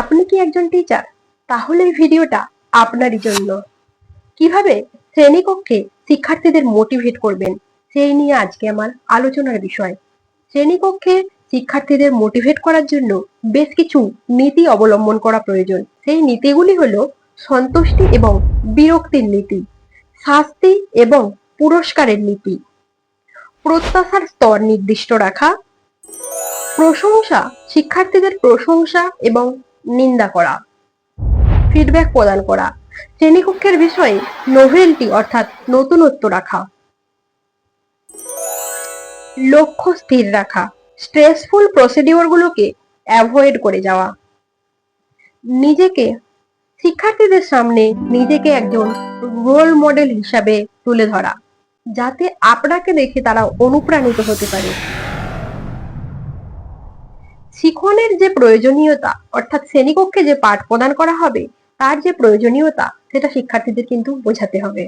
আপনি কি একজন টিচার তাহলে এই ভিডিওটা আপনারই জন্য। কীভাবে শ্রেণীকক্ষে শিক্ষার্থীদের মোটিভেট করবেন, সেই নিয়ে আজকে আমার আলোচনার বিষয়। শ্রেণীকক্ষে শিক্ষার্থীদের মোটিভেট করার জন্য বেশ কিছু নীতি অবলম্বন করা প্রয়োজন। সেই নীতিগুলি হলো সন্তুষ্টি এবং বিরক্তির নীতি, শাস্তি এবং পুরস্কারের নীতি, প্রত্যাশার স্তর নির্দিষ্ট রাখা, প্রশংসা, শিক্ষার্থীদের প্রশংসা এবং নিন্দা করা ফিডব্যাক প্রদান করা। শ্রেণীকক্ষের বিষয়ে নোভেলটি অর্থাৎ নতুনত্ব রাখা। লক্ষ্য স্থির রাখা স্ট্রেসফুল প্রসিডিওরগুলোকে অ্যাভয়েড করে যাওয়া। নিজেকে, শিক্ষার্থীদের সামনে নিজেকে একজন রোল মডেল হিসাবে তুলে ধরা, যাতে আপনাকে দেখে তারা অনুপ্রাণিত হতে পারে। শিখনের যে প্রয়োজনীয়তা, অর্থাৎ শ্রেণীকক্ষে যে পাঠ প্রদান করা হবে, তার যে প্রয়োজনীয়তা, সেটা শিক্ষার্থীদের কিন্তু বোঝাতে হবে।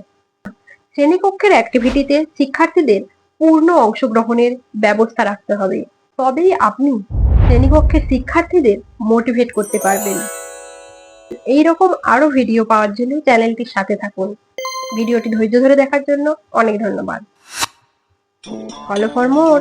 শ্রেণীকক্ষের অ্যাক্টিভিটিতে শিক্ষার্থীদের পূর্ণ অংশগ্রহণের ব্যবস্থা রাখতে হবে। তবেই আপনি শ্রেণীকক্ষের শিক্ষার্থীদের মোটিভেট করতে পারবেন। এই রকম আরও ভিডিও পাওয়ার জন্য চ্যানেলটির সাথে থাকুন। ভিডিওটি ধৈর্য ধরে দেখার জন্য অনেক ধন্যবাদ। Follow for more